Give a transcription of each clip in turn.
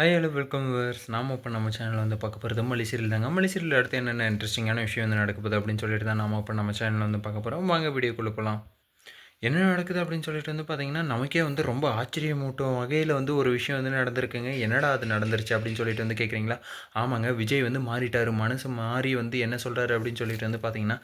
Hi hello welcome verse நாம் இப்போ நம்ம சேனலில் வந்து பார்க்க போகிறது மல்லி தாங்க. மல்லி அடுத்து என்னென்ன இன்ட்ரெஸ்டிங்கான விஷயம் வந்து நடக்க போகுது அப்படின்னு சொல்லிட்டு தான் நாம் இப்போ நம்ம சேனலில் வந்து பார்க்க போகிறோம் வாங்க வீடியோக்குள்ளே போகலாம் என்ன நடக்குது அப்படின்னு சொல்லிட்டு வந்து பார்த்தீங்கன்னா நமக்கே வந்து ரொம்ப ஆச்சரியமூட்டும் வகையில் வந்து ஒரு விஷயம் வந்து நடந்திருக்குங்க. என்னடா அது நடந்துருச்சு அப்படின்னு சொல்லிட்டு வந்து கேட்குறீங்களா ஆமாங்க விஜய் வந்து மாறிட்டார். மனசு மாறி வந்து என்ன சொல்கிறாரு அப்படின்னு சொல்லிட்டு வந்து பார்த்தீங்கன்னா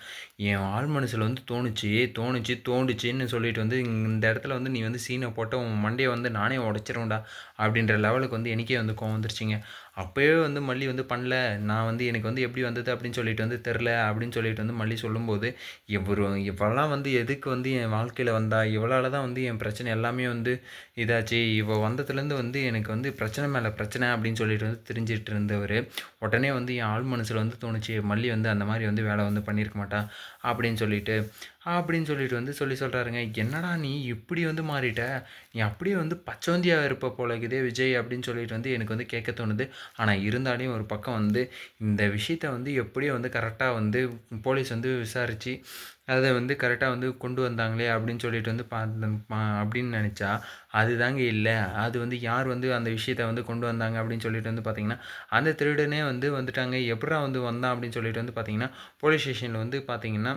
என் ஆள் மனசில் வந்து தோணுச்சு தோணுச்சு தோணுச்சுன்னு சொல்லிட்டு வந்து இந்த இடத்துல வந்து நீ வந்து சீனை போட்ட உன் மண்டையை வந்து நானே உடச்சிருவேன்டா அப்படின்ற லெவலுக்கு வந்து எனக்கே வந்து கோவம் வந்துருச்சுங்க. அப்போயே வந்து மல்லி வந்து பண்ணல. நான் வந்து எனக்கு வந்து எப்படி வந்தது அப்படின்னு சொல்லிட்டு வந்து தெரில அப்படின்னு சொல்லிட்டு வந்து மல்லி சொல்லும்போது இவர் இவெல்லாம் வந்து எதுக்கு வந்து என் வாழ்க்கையில் வந்தா? இவளால் தான் வந்து என் பிரச்சனை எல்லாமே வந்து இதாச்சு. இவள் வந்ததுலேருந்து வந்து எனக்கு வந்து பிரச்சனை மேலே பிரச்சனை அப்படின்னு சொல்லிட்டு வந்து தெரிஞ்சிட்டு இருந்தவர். உடனே வந்து என் ஆள் மனசில் வந்து தோணுச்சு மல்லி வந்து அந்த மாதிரி வந்து வேலை வந்து பண்ணியிருக்க மாட்டா அப்படின்னு சொல்லிட்டு. அப்படின்னு சொல்லிட்டு வந்து சொல்லி சொல்கிறாருங்க என்னடா நீ இப்படி வந்து மாறிட்ட? நீ அப்படியே வந்து பச்சோந்தியாக இருப்ப போல இதே விஜய் அப்படின்னு சொல்லிட்டு வந்து எனக்கு வந்து கேட்க தோணுது. ஆனால் இருந்தாலையும் ஒரு பக்கம் வந்து இந்த விஷயத்த வந்து எப்படியோ வந்து கரெக்டாக வந்து போலீஸ் வந்து விசாரித்து அதை வந்து கரெக்டாக வந்து கொண்டு வந்தாங்களே அப்படின்னு சொல்லிட்டு வந்து பார்த்து அப்படின்னு நினச்சா அது தாங்க இல்லை. அது வந்து யார் வந்து அந்த விஷயத்த வந்து கொண்டு வந்தாங்க அப்படின்னு சொல்லிட்டு வந்து பார்த்திங்கன்னா அந்த திருடனே வந்து வந்துட்டாங்க. எப்படா வந்து வந்தான் அப்படின்னு சொல்லிட்டு வந்து பார்த்திங்கன்னா போலீஸ் ஸ்டேஷனில் வந்து பார்த்திங்கன்னா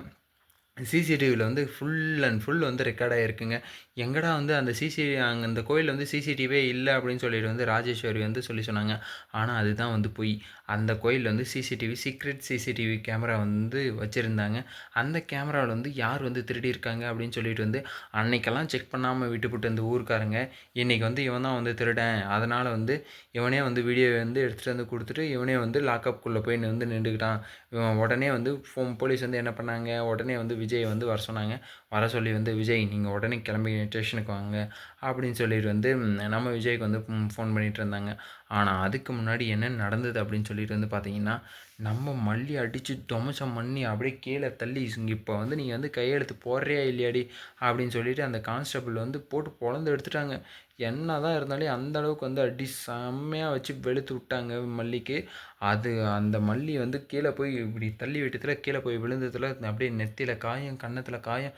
சிசிடிவியில் வந்து ஃபுல் அண்ட் ஃபுல் வந்து ரெக்கார்ட் ஆகிருக்குங்க எங்கடா வந்து அந்த சிசிடி அங்கே அந்த கோயிலில் வந்து சிசிடிவியே இல்லை அப்படின்னு சொல்லிட்டு வந்து ராஜேஸ்வரி வந்து சொல்லி சொன்னாங்க. ஆனால் அதுதான் வந்து பொய். அந்த கோயிலில் வந்து சிசிடிவி சீக்ரெட் சிசிடிவி கேமரா வந்து வச்சுருந்தாங்க. அந்த கேமராவில் வந்து யார் வந்து திருடியிருக்காங்க அப்படின்னு சொல்லிட்டு வந்து அன்னைக்கெல்லாம் செக் பண்ணாமல் விட்டுப்பட்டு அந்த ஊருக்காரங்க இன்றைக்கி வந்து இவன் தான் வந்து திருடன். அதனால் வந்து இவனே வந்து வீடியோ வந்து எடுத்துகிட்டு வந்து கொடுத்துட்டு இவனே வந்து லாக்அப்குள்ளே போய் வந்து நின்றுக்கிட்டான். இவன் உடனே வந்து ஃபோன் போலீஸ் வந்து என்ன பண்ணாங்க? உடனே வந்து விஜய் வந்து வர சொன்னாங்க. வர சொல்லி வந்து விஜய் நீங்கள் உடனே கிளம்பி ஸ்டேஷனுக்கு வாங்க அப்படின்னு சொல்லிட்டு வந்து நம்ம விஜய்க்கு வந்து ஃபோன் பண்ணிகிட்டு இருந்தாங்க. ஆனால் அதுக்கு முன்னாடி என்ன நடந்தது அப்படின்னு சொல்லிட்டு வந்து பார்த்தீங்கன்னா நம்ம மல்லி அடித்து துவசம் பண்ணி அப்படியே கீழே தள்ளி இப்போ வந்து நீங்கள் வந்து கையெழுத்து போடுறியா இல்லையாடி அப்படின்னு சொல்லிட்டு அந்த கான்ஸ்டபிள் வந்து போட்டு பொழந்து எடுத்துட்டாங்க. என்ன தான் இருந்தாலும் அந்த அளவுக்கு வந்து அடி செம்மையாக வச்சு வெளுத்து விட்டாங்க மல்லிக்கு. அது அந்த மல்லி வந்து கீழே போய் இப்படி தள்ளி விட்டதில் கீழே போய் விழுந்ததில் அப்படியே நெத்தியில் காயம் கன்னத்தில் காயம்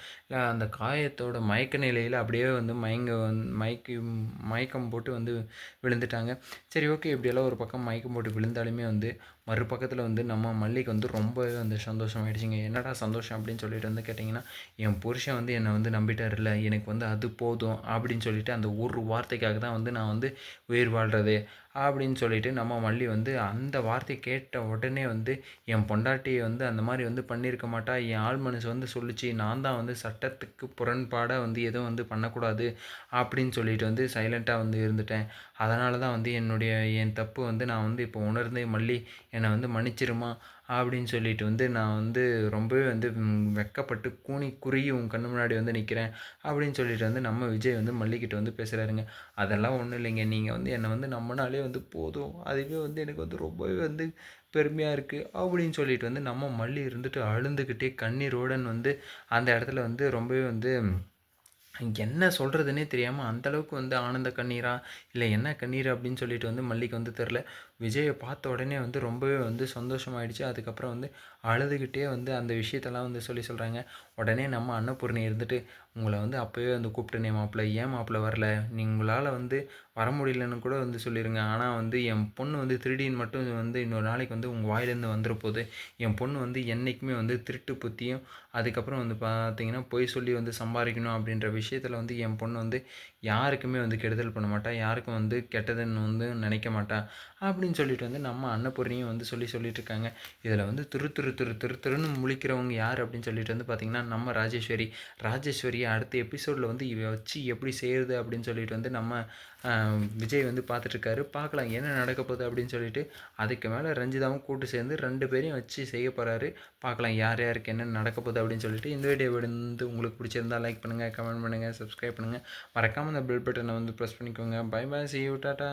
அந்த காயத்தோட மயக்க நிலையில் அப்படியே வந்து மயங்க வந்து மயக்கி மயக்கம் போட்டு வந்து விழுந்துட்டாங்க. சரி ஓகே இப்படியெல்லாம் ஒரு பக்கம் மயக்கம் போட்டு விழுந்தாலுமே வந்து மறுபக்கத்தில் வந்து நம்ம மல்லிக்கு வந்து ரொம்பவே வந்து சந்தோஷம் ஆகிடுச்சிங்க என்னடா சந்தோஷம் அப்படின்னு சொல்லிட்டு வந்து கேட்டிங்கன்னா என் புருஷன் வந்து என்னை வந்து நம்பிட்டார் இல்லை எனக்கு வந்து அது போதும். அப்படின்னு சொல்லிட்டு அந்த ஒரு வார்த்தைக்காக தான் வந்து நான் வந்து உயிர் வாழ்கிறது அப்படின்னு சொல்லிட்டு நம்ம மல்லி வந்து அந்த வார்த்தை கேட்ட உடனே வந்து என் பொண்டாட்டியை வந்து அந்த மாதிரி வந்து பண்ணியிருக்க மாட்டா என் ஆள் மனசு வந்து சொல்லிச்சு நான் தான் வந்து சட்டத்துக்கு புறன்பாடாக வந்து எதுவும் வந்து பண்ணக்கூடாது அப்படின்னு சொல்லிட்டு வந்து சைலண்ட்டாக வந்து இருந்துட்டேன். அதனால தான் வந்து என்னுடைய என் தப்பு வந்து நான் வந்து இப்போ உணர்ந்து மல்லி என்னை வந்து மன்னிச்சிருமா அப்படின்னு சொல்லிட்டு வந்து நான் வந்து ரொம்பவே வந்து வெக்கப்பட்டு கூனி குறுகி உன் கண்ணு முன்னாடி வந்து நிற்கிறேன் அப்படின்னு சொல்லிட்டு வந்து நம்ம விஜய் வந்து மல்லிக்கிட்ட வந்து பேசுகிறாருங்க அதெல்லாம் ஒன்றும் இல்லைங்க. நீங்கள் வந்து என்னை வந்து நம்மனாலே வந்து போதும். அதுவே வந்து எனக்கு வந்து ரொம்பவே வந்து பெருமையாக இருக்குது அப்படின்னு சொல்லிட்டு வந்து நம்ம மல்லி இருந்துட்டு அழுந்துக்கிட்டே கண்ணீரோடன் வந்து அந்த இடத்துல வந்து ரொம்பவே வந்து என்ன சொல்கிறதுனே தெரியாமல் அந்தளவுக்கு வந்து ஆனந்த கண்ணீரா இல்லை என்ன கண்ணீர் அப்படின்னு சொல்லிட்டு வந்து மல்லிக்கு வந்து தெரில விஜயை பார்த்த உடனே வந்து ரொம்பவே வந்து சந்தோஷமாயிடுச்சு. அதுக்கப்புறம் வந்து அழுதுகிட்டே வந்து அந்த விஷயத்தெல்லாம் வந்து சொல்லி சொல்கிறாங்க உடனே நம்ம அன்னபூர்ணி இருந்துட்டு உங்களை வந்து அப்போவே வந்து கூப்பிட்டேனே மாப்பிள்ள ஏன் மாப்பிள்ள வரல? உங்களால் வந்து வர முடியலன்னு கூட வந்து சொல்லிடுங்க ஆனால் வந்து என் பொண்ணு வந்து திருடின்னு மட்டும் வந்து இன்னொரு நாளைக்கு வந்து உங்கள் வாயிலேருந்து வந்துட போகுது என் பொண்ணு வந்து என்றைக்குமே வந்து திருட்டு புத்தியும் அதுக்கப்புறம் வந்து பார்த்திங்கன்னா பொய் சொல்லி வந்து சம்பாதிக்கணும் அப்படின்ற விஷயத்தில் வந்து என் பொண்ணு வந்து யாருக்குமே வந்து கெடுதல் பண்ண மாட்டா. யாருக்கும் வந்து கெட்டதுன்னு வந்து நினைக்க மாட்டா. அப்படின்னு சொல்லிட்டு வந்து நம்ம அன்னபூர்ணியும் வந்து சொல்லி சொல்லிட்டு இருக்காங்க இதில் வந்து திரு திரு திரு திரு திருன்னு முழிக்கிறவங்க யார் அப்படின்னு சொல்லிட்டு வந்து பார்த்திங்கன்னா நம்ம ராஜேஸ்வரி. ராஜேஸ்வரியை அடுத்த எபிசோடில் வந்து இவ வச்சு எப்படி செய்கிறது அப்படின்னு சொல்லிட்டு வந்து நம்ம விஜய் வந்து பார்த்துட்ருக்காரு. பார்க்கலாம் என்ன நடக்க போகுது அப்படின்னு சொல்லிட்டு அதுக்கு மேலே ரஞ்சிதாவும் கூட்டு சேர்ந்து ரெண்டு பேரையும் வச்சு செய்ய போகிறாரு பார்க்கலாம் யார் யாருக்கு என்ன நடக்க போகுது அப்படின்னு சொல்லிட்டு இந்த வீடியோ வந்து உங்களுக்கு பிடிச்சிருந்தா லைக் பண்ணுங்கள் கமெண்ட் பண்ணுங்கள் சப்ஸ்கிரைப் பண்ணுங்கள் மறக்காமல் அந்த பெல் பட்டனை வந்து ப்ரெஸ் பண்ணிக்கோங்க. Bye bye see you ta-ta